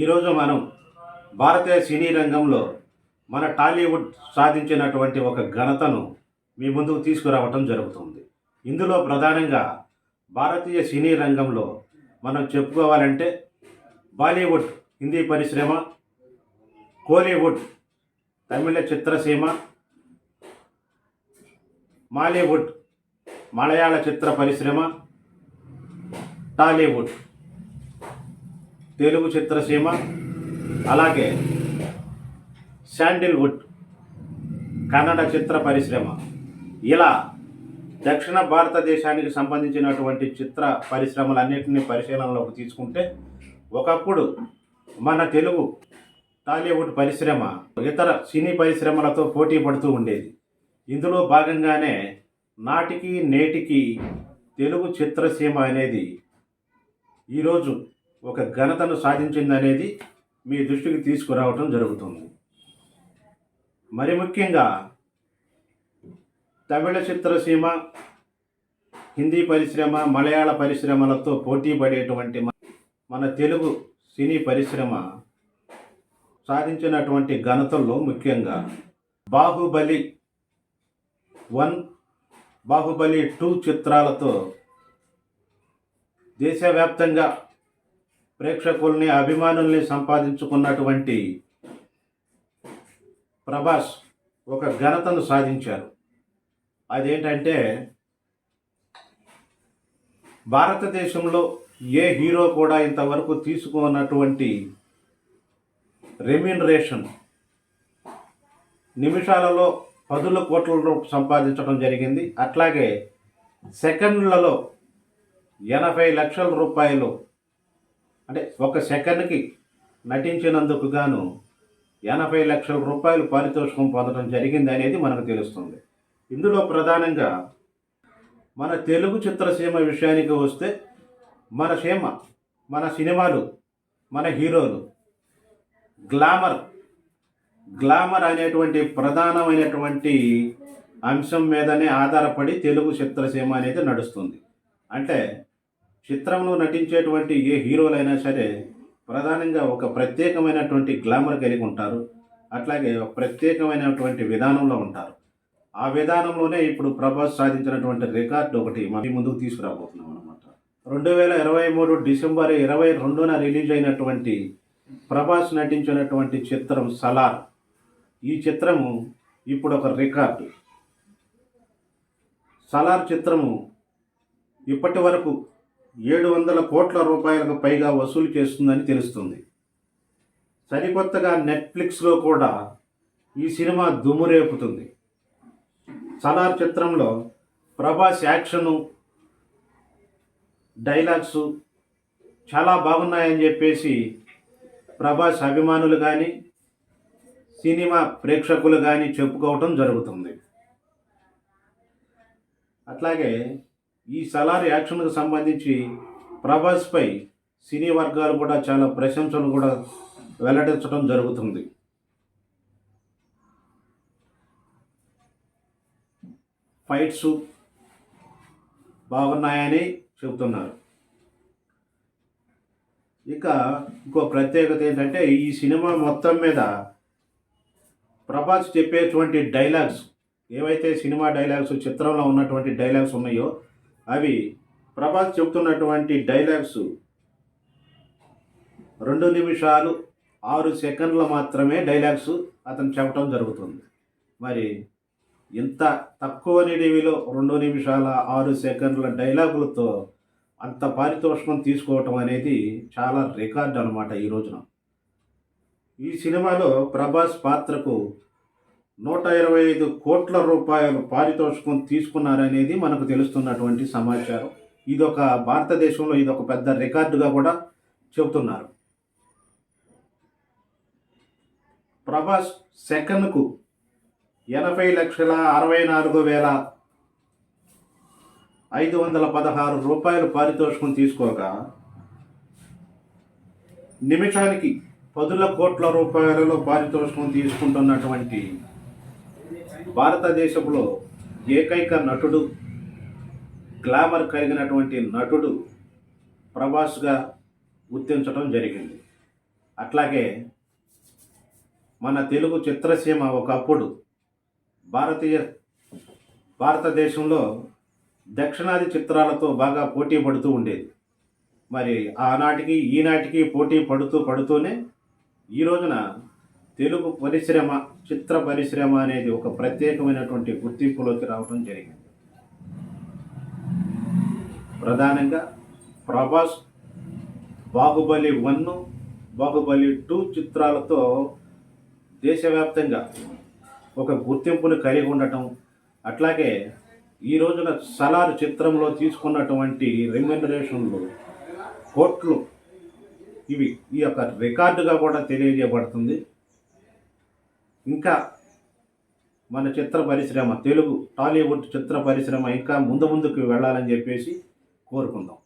ఈరోజు మనం భారతీయ సినీ రంగంలో మన టాలీవుడ్ సాధించినటువంటి ఒక ఘనతను మీ ముందుకు తీసుకురావటం జరుగుతుంది. ఇందులో ప్రధానంగా భారతీయ సినీ రంగంలో మనం చెప్పుకోవాలంటే బాలీవుడ్ హిందీ పరిశ్రమ కోలీవుడ్ తమిళ చిత్రసీమ మాలీవుడ్ మలయాళ చిత్ర పరిశ్రమ టాలీవుడ్. తెలుగు చిత్రసీమ అలాగే శాండిల్వుడ్ కన్నడ చిత్ర పరిశ్రమ. ఇలా దక్షిణ భారతదేశానికి సంబంధించినటువంటి చిత్ర పరిశ్రమలన్నింటినీ పరిశీలనలోకి తీసుకుంటే ఒకప్పుడు మన తెలుగు టాలీవుడ్ పరిశ్రమ ఇతర సినీ పరిశ్రమలతో పోటీ పడుతూ ఉండేది. ఇందులో భాగంగానే నాటికి నేటికి తెలుగు చిత్రసీమ అనేది ఈరోజు ఒక ఘనతను సాధించిందనేది మీ దృష్టికి తీసుకురావటం జరుగుతుంది. మరి ముఖ్యంగా తమిళ చిత్రసీమ హిందీ పరిశ్రమ మలయాళ పరిశ్రమలతో పోటీ పడేటువంటి మన- మన తెలుగు సినీ పరిశ్రమ సాధించినటువంటి ఘనతల్లో ముఖ్యంగా బాహుబలి వన్ బాహుబలి టూ చిత్రాలతో దేశవ్యాప్తంగా ప్రేక్షకుల్ని అభిమానుల్ని సంపాదించుకున్నటువంటి ప్రభాస్ ఒక ఘనతను సాధించారు. అదేంటంటే భారతదేశంలో ఏ హీరో కూడా ఇంతవరకు తీసుకున్నటువంటి రెమ్యూనరేషన్ నిమిషాలలో పదుల కోట్ల రూపాయలు సంపాదించడం జరిగింది. అట్లాగే సెకండ్లలో ఎనభై లక్షల రూపాయలు అంటే ఒక సెకండ్కి నటించినందుకు గాను ఎనభై లక్షల రూపాయలు పారితోషికం పొందడం జరిగింది అనేది మనకు తెలుస్తుంది. ఇందులో ప్రధానంగా మన తెలుగు చిత్రసీమ విషయానికి వస్తే మన సీమ మన సినిమాలు మన హీరోలు గ్లామర్ గ్లామర్ అనేటువంటి ప్రధానమైనటువంటి అంశం మీదనే ఆధారపడి తెలుగు చిత్రసీమ అనేది నడుస్తుంది. అంటే చిత్రంలో నటించేటువంటి ఏ హీరోలైనా సరే ప్రధానంగా ఒక ప్రత్యేకమైనటువంటి గ్లామర్ కలిగి ఉంటారు. అట్లాగే ఒక ప్రత్యేకమైనటువంటి విధానంలో ఉంటారు. ఆ విధానంలోనే ఇప్పుడు ప్రభాస్ సాధించినటువంటి రికార్డు ఒకటి మన ముందుకు తీసుకురాబోతున్నాం అనమాట రెండు వేల ఇరవై మూడు డిసెంబర్ ఇరవై రెండున రిలీజ్ అయినటువంటి ప్రభాస్ నటించినటువంటి చిత్రం సలార్. ఈ చిత్రము ఇప్పుడు ఒక రికార్డు. సలార్ చిత్రము ఇప్పటి వరకు ఏడు వందల కోట్ల రూపాయలకు పైగా వసూలు చేస్తుందని తెలుస్తుంది. సరికొత్తగా నెట్ఫ్లిక్స్లో కూడా ఈ సినిమా దుమ్మురేపుతుంది సలార్ చిత్రంలో ప్రభాస్ యాక్షను డైలాగ్స్ చాలా బాగున్నాయని చెప్పేసి ప్రభాస్ అభిమానులు కానీ సినిమా ప్రేక్షకులు కానీ చెప్పుకోవటం జరుగుతుంది. అట్లాగే ఈ సలార్ యాక్షన్కు సంబంధించి ప్రభాస్పై సినీ వర్గాలు కూడా చాలా ప్రశంసలు కూడా వెల్లడించడం జరుగుతుంది. ఫైట్స్ బాగున్నాయని చెబుతున్నారు. ఇక ఇంకో ప్రత్యేకత ఏంటంటే ఈ సినిమా మొత్తం మీద ప్రభాస్ చెప్పేటువంటి డైలాగ్స్ ఏవైతే సినిమా డైలాగ్స్ చిత్రంలో ఉన్నటువంటి డైలాగ్స్ ఉన్నాయో అవి ప్రభాస్ చెబుతున్నటువంటి డైలాగ్స్ రెండు నిమిషాలు ఆరు సెకండ్లు మాత్రమే డైలాగ్స్ అతను చెప్పడం జరుగుతుంది. మరి ఇంత తక్కువ నిడివిలో రెండు నిమిషాల ఆరు సెకండ్ల డైలాగులతో అంత పారితోషికం తీసుకోవటం అనేది చాలా రికార్డ్ అనమాట ఈ రోజున. ఈ సినిమాలో ప్రభాస్ పాత్రకు నూట ఇరవై ఐదు కోట్ల రూపాయలు పారితోషికం తీసుకున్నారనేది మనకు తెలుస్తున్నటువంటి సమాచారం. ఇదొక భారతదేశంలో ఇదొక పెద్ద రికార్డుగా కూడా చెబుతున్నారు. ప్రభాస్ సెకండ్కు ఎనభై లక్షల అరవై నాలుగు వేల ఐదు వందల పదహారు రూపాయలు పారితోషికం తీసుకోగా నిమిషానికి పదుల కోట్ల రూపాయలలో పారితోషికం తీసుకుంటున్నటువంటి భారతదేశంలో ఏకైక నటుడు గ్లామర్ కలిగినటువంటి నటుడు ప్రభాస్గా గుర్తించడం జరిగింది. అట్లాగే మన తెలుగు చిత్రసీమ ఒకప్పుడు భారతీయ భారతదేశంలో దక్షిణాది చిత్రాలతో బాగా పోటీ పడుతూ ఉండేది. మరి ఆనాటికి ఈనాటికి పోటీ పడుతూ పడుతూనే ఈ రోజున తెలుగు పరిశ్రమ చిత్ర పరిశ్రమ అనేది ఒక ప్రత్యేకమైనటువంటి గుర్తింపులోకి రావడం జరిగింది. ప్రధానంగా ప్రభాస్ బాహుబలి వన్ బాహుబలి టూ చిత్రాలతో దేశవ్యాప్తంగా ఒక గుర్తింపును కలిగి ఉండటం అట్లాగే ఈ రోజున సలార్ చిత్రంలో తీసుకున్నటువంటి రెమ్యునరేషన్లు కోట్లు ఇవి ఈ యొక్క రికార్డుగా కూడా తెలియజేయబడుతుంది. ఇంకా మన చిత్ర పరిశ్రమ తెలుగు టాలీవుడ్ చిత్ర పరిశ్రమ ఇంకా ముందు ముందుకు వెళ్ళాలని చెప్పేసి కోరుకుందాం.